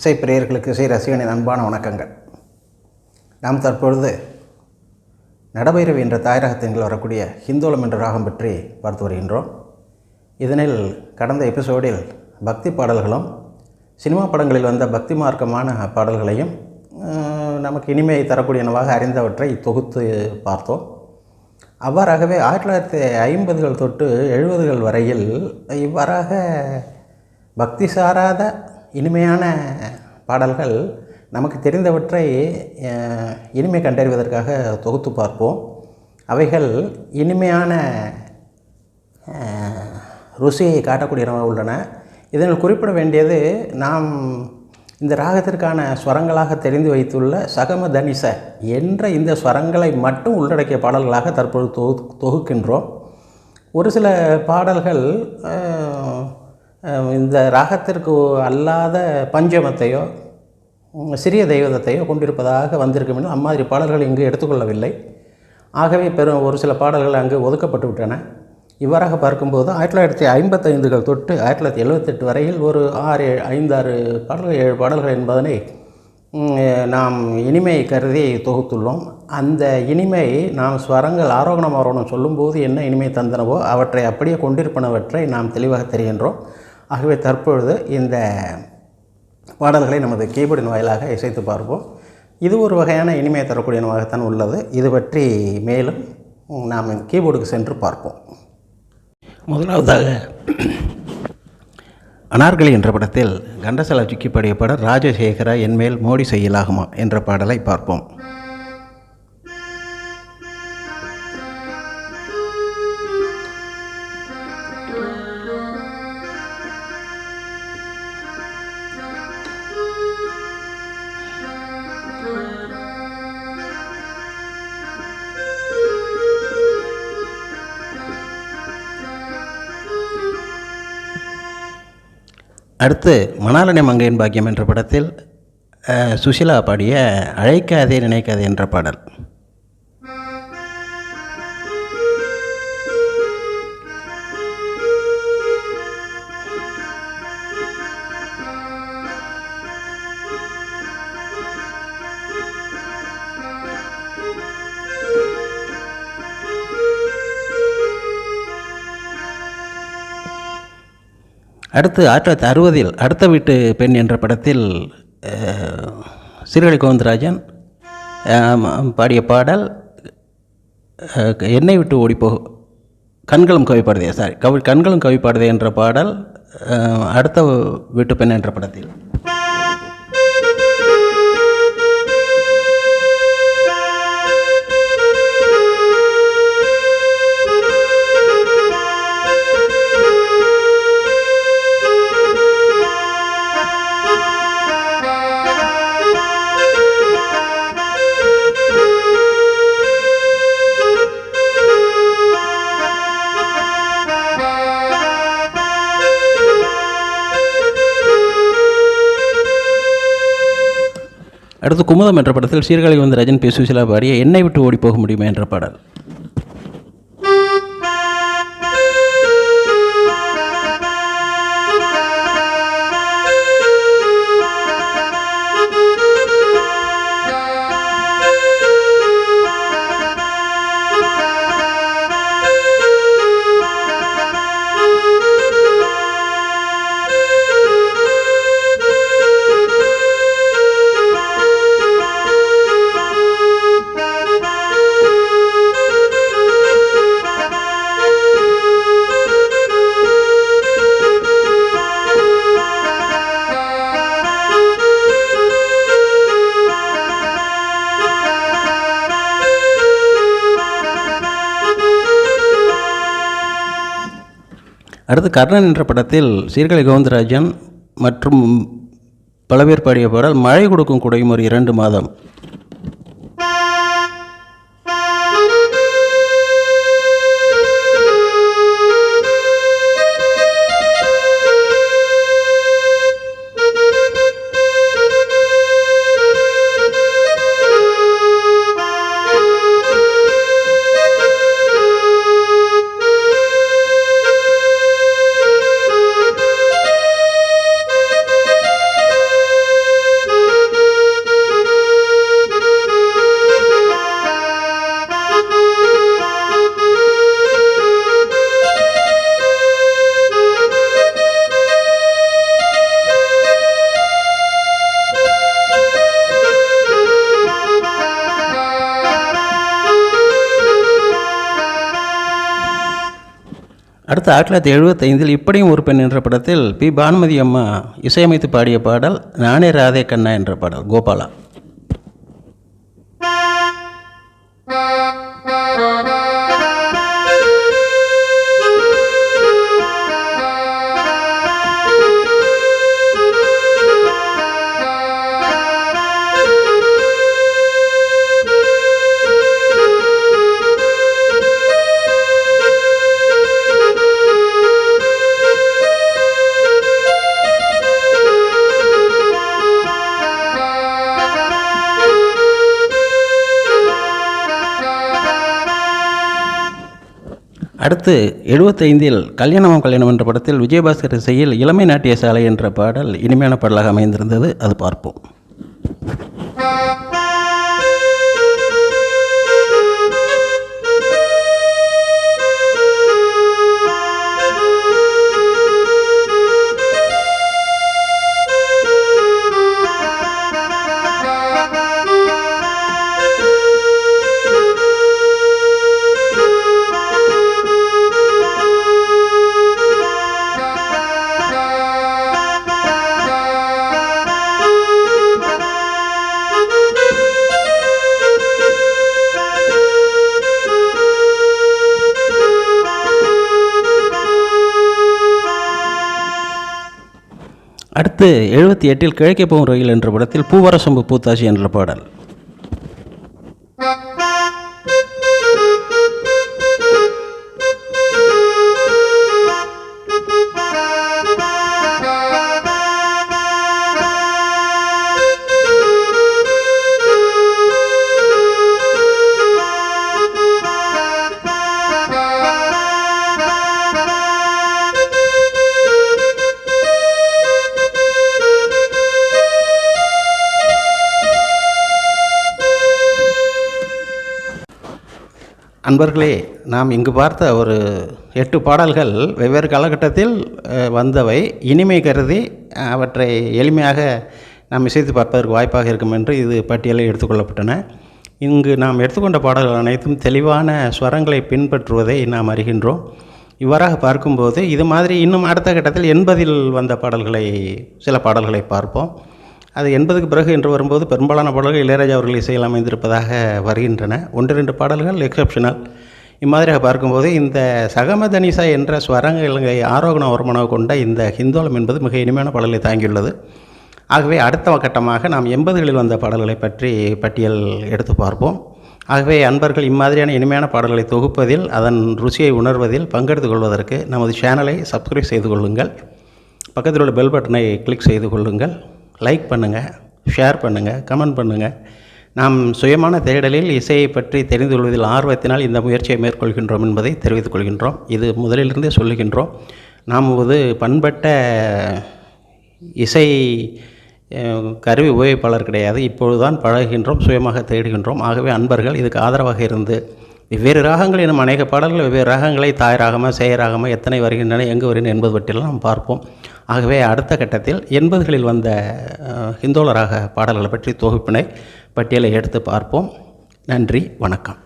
இசை பிரியர்களுக்கு இசை ரசிகனின் அன்பான வணக்கங்கள். நாம் தற்பொழுது நடபைரவி என்ற தாயரகத்தின்கள் வரக்கூடிய ஹிந்தோலம் என்ற ராகம் பற்றி பார்த்து வருகின்றோம். இதனில் கடந்த எபிசோடில் பக்தி பாடல்களும் சினிமா படங்களில் வந்த பக்தி மார்க்கமான பாடல்களையும் நமக்கு இனிமையை தரக்கூடியனவாக அறிந்தவற்றை தொகுத்து பார்த்தோம். அவ்வாறாகவே ஆயிரத்தி தொள்ளாயிரத்தி ஐம்பதுகள் தொட்டு எழுபதுகள் வரையில் இவ்வாறாக பக்தி சாராத இனிமையான பாடல்கள் நமக்கு தெரிந்தவற்றை இனிமை கண்டறிவதற்காக தொகுத்து பார்ப்போம். அவைகள் இனிமையான ருசியை காட்டக்கூடியனவாக உள்ளன. இதனால் குறிப்பிட வேண்டியது நாம் இந்த ராகத்திற்கான ஸ்வரங்களாக தெரிந்து வைத்துள்ள சகம தனிச என்ற இந்த ஸ்வரங்களை மட்டும் உள்ளடக்கிய பாடல்களாக தற்பொழுது தொகு தொகுக்கின்றோம். ஒரு சில பாடல்கள் இந்த ராகத்திற்கு அல்லாத பஞ்சமத்தையோ சிறிய தெய்வத்தையோ கொண்டிருப்பதாக வந்திருக்கும் என்றும் அம்மாதிரி பாடல்கள் இங்கு எடுத்துக்கொள்ளவில்லை. ஆகவே பெரும் ஒரு சில பாடல்கள் அங்கு ஒதுக்கப்பட்டு விட்டன. இவ்வாறாக பார்க்கும்போது ஆயிரத்தி தொள்ளாயிரத்தி ஐம்பத்தைந்துகள் தொட்டு ஆயிரத்தி தொள்ளாயிரத்தி எழுபத்தெட்டு வரையில் ஒரு ஆறு ஐந்தாறு பாடல்கள் ஏழு பாடல்கள் என்பதனை நாம் இனிமை கருதி தொகுத்துள்ளோம். அந்த இனிமை நாம் ஸ்வரங்கள் ஆரோகணம் ஆரோகணம் சொல்லும்போது என்ன இனிமை தந்தனவோ அவற்றை அப்படியே கொண்டிருப்பனவற்றை நாம் தெளிவாக தெரிகின்றோம். ஆகவே தற்பொழுது இந்த பாடல்களை நமது கீபோர்டின் வாயிலாக இசைத்து பார்ப்போம். இது ஒரு வகையான இனிமையை தரக்கூடியனவாகத்தான் உள்ளது. இது பற்றி மேலும் நாம் கீபோர்டுக்கு சென்று பார்ப்போம். முதலாவதாக அனார்கலி என்ற படத்தில் கண்டசலா சுக்கி பாடிய படம் ராஜசேகரா என்மேல் மோடி செய்யலாகுமா என்ற பாடலை பார்ப்போம். அடுத்து மணாலனை மங்கையின் பாக்கியம் என்ற படத்தில் சுஷிலா பாடிய அழைக்காதே நினைக்காதே என்ற பாடல். அடுத்து ஆயிரத்தி தொள்ளாயிரத்தி அறுபதில் அடுத்த வீட்டு பெண் என்ற படத்தில் அஹ், சீர்காழி கோவிந்தராஜன் பாடிய பாடல் என்னை விட்டு ஓடிப்போ கண்களும் கவிப்பாடுதே சாரி கவி கண்களும் கவிப்பாடுதே என்ற பாடல் அடுத்த வீட்டு பெண் என்ற படத்தில். அடுத்து குமுதம் என்ற படத்தில் சீர்காழி வந்து ரஜன் பேசுவிசிலா பாடிய என்னை விட்டு ஓடி போக முடியுமா என்ற பாடல். அடுத்து கர்ணன் என்ற படத்தில் சீர்காழி கோவிந்தராஜன் மற்றும் பல பேர் பாடிய பாடல் மழை கொடுக்கும் குடையும் ஒரு இரண்டு மாதம். அடுத்து ஆயிரத்தி தொள்ளாயிரத்தி எழுபத்தைந்தில் இப்படியும் ஒரு பெண் என்ற படத்தில் பி. பானுமதி அம்மா இசையமைத்து பாடிய பாடல் நானே ராதே கண்ணா என்ற பாடல் கோபாலா. அடுத்து எழுபத்தைந்தில் கல்யாணம் கல்யாணம் என்ற படத்தில் விஜயபாஸ்கர் இசையில் இளமை நாட்டிய சாலை என்ற பாடல் இனிமையான பாடலாக அமைந்திருந்தது. அது பார்ப்போம். அடுத்து எழுபத்தி எட்டில் கிழக்கே போகும் ரயில் என்ற படத்தில் பூவரசம்பு பூத்தாசி என்ற பாடல். அன்பர்களே நாம் இங்கு பார்த்த ஒரு எட்டு பாடல்கள் வெவ்வேறு காலகட்டத்தில் வந்தவை. இனிமை கருதி அவற்றை எளிமையாக நாம் இசைத்து பார்ப்பதற்கு வாய்ப்பாக இருக்கும் என்று இது பட்டியலில் எடுத்துக்கொள்ளப்பட்டன. இங்கு நாம் எடுத்துக்கொண்ட பாடல்கள் அனைத்தும் தெளிவான ஸ்வரங்களை பின்பற்றுவதை நாம் அறிகின்றோம். இவ்வாறாக பார்க்கும்போது இது மாதிரி இன்னும் அடுத்த கட்டத்தில் எண்பதில் வந்த பாடல்களை சில பாடல்களை பார்ப்போம். அது எண்பதுக்கு பிறகு என்று வரும்போது பெரும்பாலான பாடல்கள் இளையராஜா அவர்கள் இசையில் அமைந்திருப்பதாக வருகின்றன. ஒன்று ரெண்டு பாடல்கள் எக்ஸப்ஷனல் இம்மாதிரியாக பார்க்கும்போது இந்த சகமதனிசா என்ற ஸ்வரங்களை ஆரோகண வருமானம் கொண்ட இந்த ஹிந்தோலம் என்பது மிக இனிமையான பாடலை தாங்கியுள்ளது. ஆகவே அடுத்த கட்டமாக நாம் எண்பதுகளில் வந்த பாடல்களை பற்றி பட்டியல் எடுத்து பார்ப்போம். ஆகவே அன்பர்கள் இம்மாதிரியான இனிமையான பாடல்களை தொகுப்பதில் அதன் ருசியை உணர்வதில் பங்கெடுத்துக் கொள்வதற்கு நமது சேனலை சப்ஸ்கிரைப் செய்து கொள்ளுங்கள். பக்கத்தில் உள்ள பெல் பட்டனை கிளிக் செய்து கொள்ளுங்கள். லைக் பண்ணுங்கள் ஷேர் பண்ணுங்கள் கமெண்ட் பண்ணுங்கள் நாம் சுயமான தேடலில் இசையை பற்றி தெரிந்து கொள்வதில் ஆர்வத்தினால் இந்த முயற்சியை மேற்கொள்கின்றோம் என்பதை தெரிவித்துக் கொள்கின்றோம். இது முதலிலிருந்தே சொல்லுகின்றோம். நாம் ஒரு பண்பட்ட இசை கருவி உபயோகிப்பாளர் கிடையாது. இப்பொழுதுதான் பழகுகின்றோம் சுயமாக தேடுகின்றோம். ஆகவே அன்பர்கள் இதுக்கு ஆதரவாக இருந்து வெவ்வேறு ராகங்கள் எனும் அநேக பாடல்கள் வெவ்வேறு ராகங்களை தாய் ராகமாக சேய ராகமாக எத்தனை வருகின்றன எங்கு வருகின்றன என்பது பற்றியெல்லாம் நாம் பார்ப்போம். ஆகவே அடுத்த கட்டத்தில் எண்பதுகளில் வந்த ஹிந்தோலராக பாடல்களை பற்றி தொகுப்பினை பட்டியலை எடுத்து பார்ப்போம். நன்றி வணக்கம்.